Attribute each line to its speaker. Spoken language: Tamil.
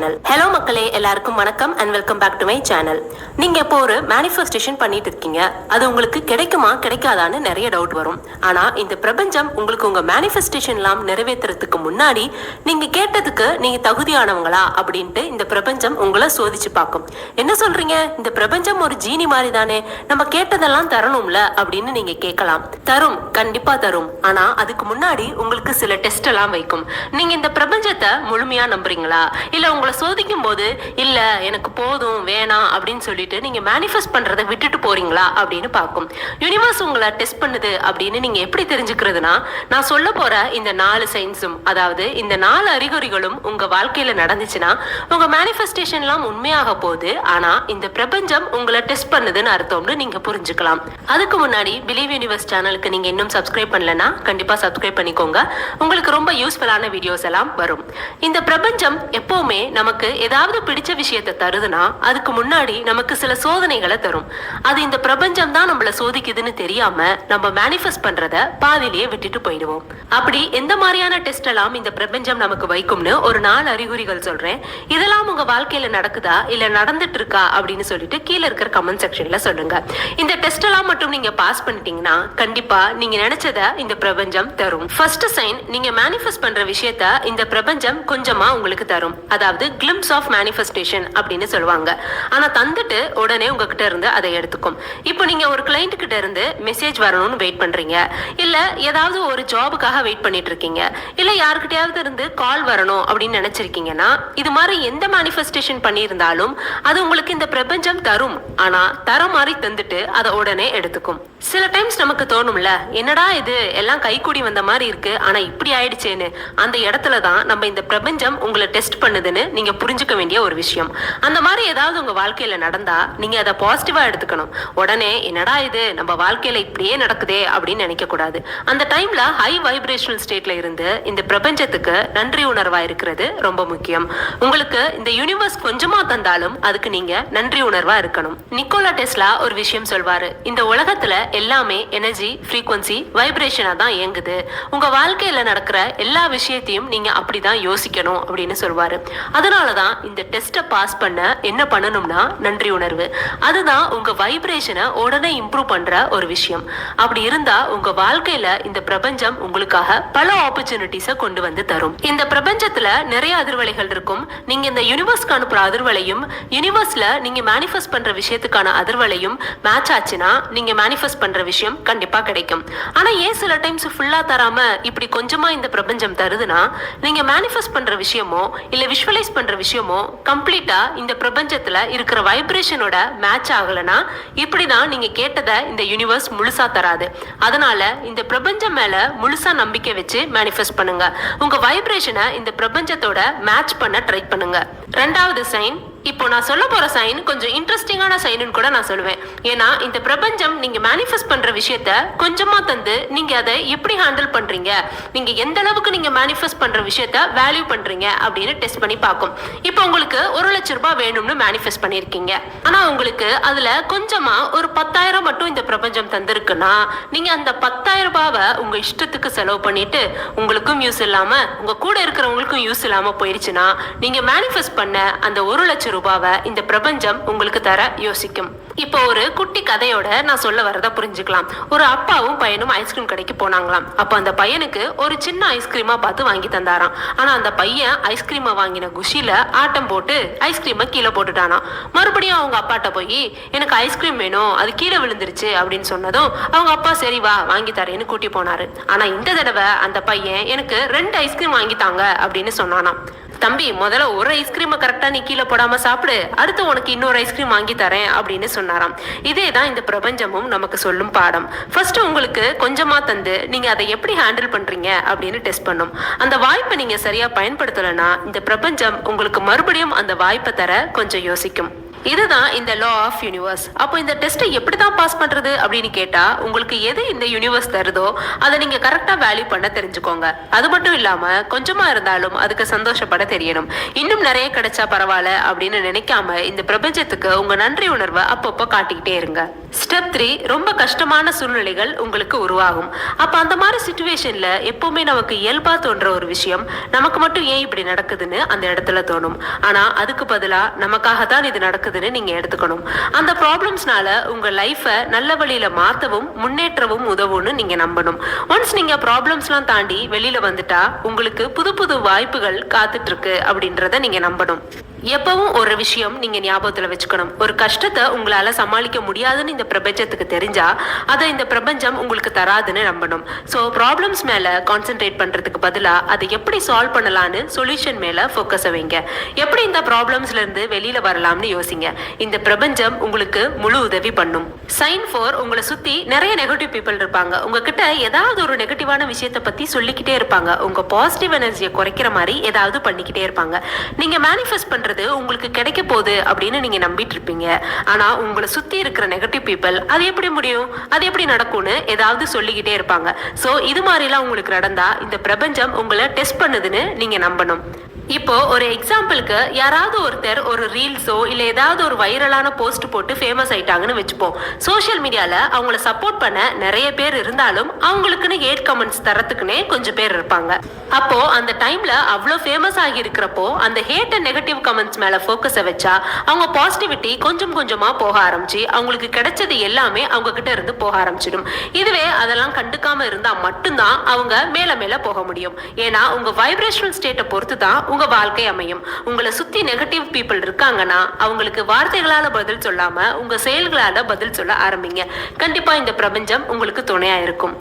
Speaker 1: ஹலோ மக்களே. எல்லாருக்கும் வணக்கம் and welcome back to my channel நீங்க இப்போ ஒரு மேனிஃபெஸ்டேஷன் பண்ணிட்டு இருக்கீங்க. அது உங்களுக்கு கிடைக்குமா கிடைக்காதான்னு நிறைய டவுட் வரும். ஆனா இந்த பிரபஞ்சம் உங்களுக்கு உங்க மேனிஃபெஸ்டேஷன்லாம் நிறைவேற்றுறதுக்கு முன்னாடி நீங்க கேட்டதுக்கு நீங்க தகுதியானவங்களா அப்படின்ட்டு இந்த பிரபஞ்சம் உங்களை சோதிச்சு பார்க்கும். என்ன சொல்றீங்க? இந்த பிரபஞ்சம் ஒரு ஜீனி மாதிரி தானே. நம்ம கேட்டதெல்லாம் தரணும்ல அப்படின்னு நீங்க கேட்கலாம். தரும் கண்டிப்பா தரும். ஆனா அதுக்கு முன்னாடி உங்களுக்கு சில டெஸ்ட் எல்லாம் வைக்கும். நீங்க இந்த பிரபஞ்சத்தை முழுமையா நம்புறீங்களா? இல்ல உங்களை சோதிக்கும் போது இல்ல எனக்கு போதும் வேணாம் அப்படின்னு சொல்லிட்டு நீங்க மேனிஃபெஸ்ட் பண்றதை விட்டுட்டு போறீங்களா அப்படின்னு பார்க்கும். யூனிவர்ஸ் உங்களை டெஸ்ட் பண்ணுது அப்படின்னு நீங்க எப்படி தெரிஞ்சுக்கிறதுனா நான் சொல்ல போற இந்த நாலு சயின்ஸும் அதாவது இந்த நாலு அறிகுறிகளும் உங்க வாழ்க்கையில நடந்துச்சுன்னா உங்க மேனிஃபெஸ்டேஷன்லாம் உண்மையாக போகுது. ஆனா இந்த பிரபஞ்சம் உங்களை டெஸ்ட் பண்ணுதுன்னு அர்த்தம்னு நீங்க புரிஞ்சுக்கலாம். அதுக்கு முன்னாடி பிலீவ் யூனிவர்ஸ் சேனலுக்கு நீங்க இன்னும் சப்ஸ்கிரைப் பண்ணலன்னா கண்டிப்பா சப்ஸ்கிரைப் பண்ணிக்கோங்க. உங்களுக்கு ரொம்ப யூஸ்ஃபுல்லான வீடியோஸ் எல்லாம் வரும். இந்த பிரபஞ்சம் எப்பவுமே நமக்கு ஏதாவது பிடிச்ச விஷயத்தை தருதுன்னா அதுக்கு முன்னாடி நமக்கு சில சோதனைகளை தரும். அது இந்த பிரபஞ்சம் தான் நம்மள சோதிக்குதுன்னு தெரியாம நம்ம மேனிஃபெஸ்ட் பண்றத பாதியிலேயே விட்டுட்டு போயிடுவோம். அப்படி எந்த மாதிரியான டெஸ்ட் எல்லாம் இந்த பிரபஞ்சம் நமக்கு வைக்கும்னு ஒரு நாலு அறிகுறிகள் சொல்றேன். இதெல்லாம் உங்க வாழ்க்கையில நடக்குதா? இல்ல நடந்துட்டு இருக்கா அப்படின்னு சொல்லிட்டு கீழே இருக்கிற கமெண்ட் செக்ஷன்ல சொல்லுங்க. இந்த டெஸ்ட் எல்லாம் மட்டும் நீங்க பாஸ் பண்ணிட்டீங்கன்னா கண்டிப்பா நீங்க நினைச்சத இந்த பிரபஞ்சம் தரும். ஃபர்ஸ்ட் சைன் நீங்க மேனிஃபெஸ்ட் பண்ற விஷயத்த இந்த பிரபஞ்சம் கொஞ்சமா உங்களுக்கு தரும். அதாவது கிளிம்ஸ் ஆஃப் மேனிஃபெஸ்டேஷன் அப்படின்னு சொல்லுவாங்க. ஆனா தந்துட்டு உடனே உங்ககிட்ட இருந்து அதை எடுத்துக்கும். இப்போ நீங்க ஒரு கிளைண்ட் கிட்ட இருந்து மெசேஜ் வரணும்னு வெயிட் பண்றீங்க. இல்ல ஏதாவது ஒரு ஜாபுக்காக வெயிட் பண்ணிட்டு இருக்கீங்க. இல்ல யாருக்கிட்டையாவது இருந்து கால் வரணும் அப்படின்னு நினைச்சிருக்கீங்கன்னா இது மாதிரி எந்த மேனிஃபெஸ்டேஷன் பண்ணியிருந்தாலும் அது உங்களுக்கு இந்த பிரபஞ்சம் தரும். ஆனா தர மாதிரி தந்துட்டு அதை உடனே எடுத்துக்கும். சில டைம்ஸ் நமக்கு தோணும்ல என்னடா இது எல்லாம் கைக்கூடி வந்த மாதிரி இருக்கு ஆனா இப்படி ஆயிடுச்சேன்னு. அந்த இடத்துல தான் நம்ம இந்த பிரபஞ்சம் உங்களை டெஸ்ட் பண்ணுதுன்னு நீங்க புரிஞ்சுக்க வேண்டிய ஒரு விஷயம். அந்த மாதிரி ஏதாவது உங்க வாழ்க்கையில நடந்தா நீங்க அதை பாசிட்டிவா எடுத்துக்கணும். உடனே என்னடா இது? நம்ம வாழ்க்கையில இப்படியே நடக்குதே அப்படின்னு நினைக்க கூடாது அந்த டைம்ல ஹை வைப்ரேஷனல் ஸ்டேட்ல இருந்து இந்த பிரபஞ்சத்துக்கு நன்றி உணர்வா இருக்கிறது ரொம்ப முக்கியம். உங்களுக்கு இந்த யூனிவர்ஸ் கொஞ்சமா தந்தாலும் அதுக்கு நீங்க நன்றி உணர்வா இருக்கணும். நிக்கோலா டெஸ்லா ஒரு விஷயம் சொல்வாரு. இந்த உலகத்துல எல்லாமே எனர்ஜி ஃப்ரீக்குவன்சி வைப்ரேஷனா தான் இயங்குது. உங்க வாழ்க்கையில நடக்கிற எல்லா விஷயத்தையும் நீங்க அப்படிதான் யோசிக்கணும் அப்படின்னு சொல்வாரு. அதனாலதான் இந்த டெஸ்ட்டை பாஸ் பண்ண என்ன பண்ணணும்னா நன்றி உணர்வு. அதுதான் உங்க வைப்ரேஷனை உடனே இம்ப்ரூவ் பண்ற ஒரு விஷயம். அப்படி இருந்தா உங்க வாழ்க்கையில இந்த பிரபஞ்சம் உங்களுக்காக பல ஆப்பர்ச்சுனிட்டிஸை கொண்டு வந்து தரும். இந்த பிரபஞ்சத்துல நிறைய அதிர்வலைகள் இருக்கும். நீங்க இந்த யூனிவர்ஸ்க்கு அனுப்புற அதிர்வலையும் யூனிவர்ஸில் நீங்க மேனிஃபெஸ்ட் பண்ற விஷயத்துக்கான அதிர்வலையும் மேட்ச் ஆச்சுன்னா நீங்க மேனிஃபெஸ்ட் பண்ற விஷயம் கண்டிப்பா கிடைக்கும். ஆனா ஏன் சில டைம்ஸ் ஃபுல்லா தராம இப்படி கொஞ்சமா இந்த பிரபஞ்சம் தருதுன்னா நீங்க மேனிஃபெஸ்ட் பண்ற விஷயமோ இல்லை விஷுவலைஸ் பண்ற விஷயமோ கம்ப்ளீட்டா இந்த பிரபஞ்சத்துல இருக்கிற வைப்ரேஷனோட மேட்ச் ஆகலைன்னா இப்படிதான் நீங்க கேட்டதை இந்த யூனிவர்ஸ் முழுசா தராது. அதனால இந்த பிரபஞ்சம் மேல முழுசா நம்பிக்கை வச்சு மேனிஃபெஸ்ட் பண்ணுங்க. உங்க வைப்ரேஷனை இந்த பிரபஞ்சத்தோட மேட்ச் பண்ண ட்ரை பண்ணுங்க. ரெண்டாவது சைன் இப்போ நான் சொல்ல போற சைன் கொஞ்சம் இன்ட்ரெஸ்டிங்கான சைனுன்னு கூட நான் சொல்லுவேன். ஏன்னா இந்த பிரபஞ்சம் நீங்க மேனிஃபெஸ்ட் பண்ற விஷயத்த கொஞ்சமா தந்து நீங்க அதை எப்படி ஹேண்டில் பண்றீங்க? நீங்க எந்த அளவுக்கு நீங்க மேனிஃபெஸ்ட் பண்ற விஷயத்த வேல்யூ பண்றீங்க? அப்படின்னு டெஸ்ட் பண்ணி பார்க்கும். இப்போ உங்களுக்கு ஒரு லட்ச ரூபாய் வேணும்னு மேனிஃபெஸ்ட் பண்ணிருக்கீங்க ஆனா உங்களுக்கு அதுல கொஞ்சமா ஒரு பத்தாயிரம் மட்டும் இந்த பிரபஞ்சம் தந்திருக்குன்னா நீங்க அந்த பத்தாயிரம் ரூபாவை உங்க இஷ்டத்துக்கு செலவு பண்ணிட்டு உங்களுக்கும் யூஸ் இல்லாம உங்க கூட இருக்கிறவங்களுக்கும் யூஸ் இல்லாம போயிருச்சுன்னா நீங்க மேனிஃபெஸ்ட் பண்ண அந்த ஒரு லட்சம் ரூபாவை இந்த பிரபஞ்சம் உங்களுக்கு தர யோசிக்கும். இப்போ ஒரு குட்டி கதையோட நான் சொல்ல வரத புரிஞ்சுக்கலாம். ஒரு அப்பாவும் பையனும் ஐஸ்கிரீம் கடைக்கு போனாங்களாம். அப்போ அந்த பையனுக்கு ஒரு சின்ன ஐஸ்கிரீமா பார்த்து வாங்கி தந்தாராம். ஆனா அந்த பையன் ஐஸ்கிரீமை வாங்கின குஷில ஆட்டம் போட்டு ஐஸ்கிரீமை கீழே போட்டுட்டானாம். மறுபடியும் அவங்க அப்பாட்ட போய் எனக்கு ஐஸ்கிரீம் வேணும். அது கீழே விழுந்துருச்சு அப்படின்னு சொன்னதும் அவங்க அப்பா சரி வா வாங்கி தரேன்னு கூட்டி போனாரு. ஆனா இந்த தடவை அந்த பையன் எனக்கு ரெண்டு ஐஸ்கிரீம் வாங்கி தாங்க அப்படின்னு சொன்னானாம். தம்பி முதல்ல ஒரு ஐஸ்கிரீமை கரெக்டா நீ கீழே போடாம சாப்பிடு. அடுத்து உனக்கு இன்னொரு ஐஸ்கிரீம் வாங்கி தரேன் அப்படின்னு சொன்னாராம். இதே தான் இந்த பிரபஞ்சமும் நமக்கு சொல்லும் பாடம். ஃபர்ஸ்ட் உங்களுக்கு கொஞ்சமா தந்து நீங்க அதை எப்படி ஹேண்டில் பண்றீங்க அப்படின்னு டெஸ்ட் பண்ணும். அந்த வாய்ப்பை நீங்க சரியா பயன்படுத்தலைன்னா இந்த பிரபஞ்சம் உங்களுக்கு மறுபடியும் அந்த வாய்ப்பை தர கொஞ்சம் யோசிக்கும். இதுதான் இந்த லா ஆஃப் யூனிவர்ஸ் அப்போ இந்த டெஸ்ட்டை எப்படி தான் பாஸ் பண்ணுறது அப்படின்னு கேட்டால் உங்களுக்கு எது இந்த யூனிவர்ஸ் தருதோ அதை நீங்கள் கரெக்டாக வேல்யூ பண்ண தெரிஞ்சுக்கோங்க. அது மட்டும் இல்லாமல் கொஞ்சமாக இருந்தாலும் அதுக்கு சந்தோஷப்பட தெரியணும். இன்னும் நிறைய கிடைச்சா பரவாயில்ல அப்படின்னு நினைக்காம இந்த பிரபஞ்சத்துக்கு உங்கள் நன்றி உணர்வை அப்பப்போ காட்டிக்கிட்டே இருங்க. ஸ்டெப் த்ரீ ரொம்ப கஷ்டமான சூழ்நிலைகள் உங்களுக்கு உருவாகும். அப்போ அந்த மாதிரி சுச்சுவேஷனில் எப்போவுமே நமக்கு இயல்பாக தோன்ற ஒரு விஷயம் நமக்கு மட்டும் ஏன் இப்படி நடக்குதுன்னு அந்த இடத்துல தோணும். ஆனால் அதுக்கு பதிலாக நமக்காக தான் இது நடக்குதுன்னு நீங்கள் எடுத்துக்கணும். அந்த ப்ராப்ளம்ஸ்னால உங்கள் லைஃபை நல்ல வழியில் மாற்றவும் முன்னேற்றவும் உதவும்னு நீங்கள் நம்பணும். ஒன்ஸ் நீங்கள் ப்ராப்ளம்ஸ்லாம் தாண்டி வெளியில் வந்துட்டா உங்களுக்கு புது புது வாய்ப்புகள் காத்துட்ருக்கு அப்படின்றத நீங்கள் நம்பணும். எப்பவும் ஒரு விஷயம் நீங்க ஞாபகத்துல வச்சுக்கணும். ஒரு கஷ்டத்தை உங்களால சமாளிக்க முடியாதுன்னு இந்த பிரபஞ்சத்துக்கு தெரிஞ்சா அதை இந்த பிரபஞ்சம் உங்களுக்கு தராதுன்னு நம்பணும். ஸோ ப்ராப்ளம்ஸ் மேல கான்சென்ட்ரேட் பண்றதுக்கு பதிலா அதை எப்படி சால்வ் பண்ணலான்னு சொல்யூஷன் மேல ஃபோக்கஸ் வைங்க. எப்படி இந்த ப்ராப்ளம்ஸ்ல இருந்து வெளியில வரலாம்னு யோசிங்க. இந்த பிரபஞ்சம் உங்களுக்கு முழு உதவி பண்ணும். சைன் ஃபோர் உங்களை சுத்தி நிறைய நெகட்டிவ் பீப்புள் இருப்பாங்க. உங்ககிட்ட ஏதாவது ஒரு நெகட்டிவான விஷயத்தை பத்தி சொல்லிக்கிட்டே இருப்பாங்க. உங்க பாசிட்டிவ் எனர்ஜியை குறைக்கிற மாதிரி ஏதாவது பண்ணிக்கிட்டே இருப்பாங்க. நீங்க மேனிஃபெஸ்ட் அப்படின்றது உங்களுக்கு கிடைக்க போகுது அப்படின்னு நீங்க நம்பிட்டு இருப்பீங்க. ஆனா உங்களை சுத்தி இருக்கிற நெகட்டிவ் பீப்புள் அது எப்படி முடியும்? அது எப்படி நடக்கும்னு ஏதாவது சொல்லிக்கிட்டே இருப்பாங்க. சோ இது மாதிரிலாம் உங்களுக்கு நடந்தா இந்த பிரபஞ்சம் உங்களை டெஸ்ட் பண்ணுதுன்னு நீங்க நம்பணும். இப்போ ஒரு எக்ஸாம்பிளுக்கு யாராவது ஒருத்தர் ஒரு ரீல்ஸோ இல்லை ஏதாவது ஒரு வைரலான போஸ்ட் போட்டு ஃபேமஸ் ஆயிட்டாங்கன்னு வச்சுப்போம். சோஷியல் மீடியால அவங்கள சப்போர்ட் பண்ண நிறைய பேர் இருந்தாலும் அவங்களுக்குன்னு ஏட் கமெண்ட்ஸ் தரத்துக்குனே கொஞ்சம் பேர் இருப்பாங்க. அப்போ அந்த டைம்ல அவ்வளோ ஃபேமஸ் ஆகி இருக்கிறப்போ அந்த ஹேட் அண்ட் நெகட்டிவ் கமெண்ட்ஸ் மேல ஃபோக்கஸை வச்சா அவங்க பாசிட்டிவிட்டி கொஞ்சம் கொஞ்சமா போக ஆரம்பிச்சு அவங்களுக்கு கிடைச்சது எல்லாமே அவங்க கிட்ட இருந்து போக ஆரம்பிச்சிடும். இதுவே அதெல்லாம் கண்டுக்காம இருந்தா மட்டும்தான் அவங்க மேல மேல போக முடியும். ஏன்னா உங்க வைப்ரேஷனல் ஸ்டேட்டை பொறுத்து தான் உங்க வாழ்க்கை அமையும். உங்களை சுத்தி நெகட்டிவ் பீப்புள் இருக்காங்கன்னா அவங்களுக்கு வார்த்தைகளால பதில் சொல்லாம உங்க செயல்களால பதில் சொல்ல ஆரம்பிங்க. கண்டிப்பா இந்த பிரபஞ்சம் உங்களுக்கு துணையா இருக்கும்.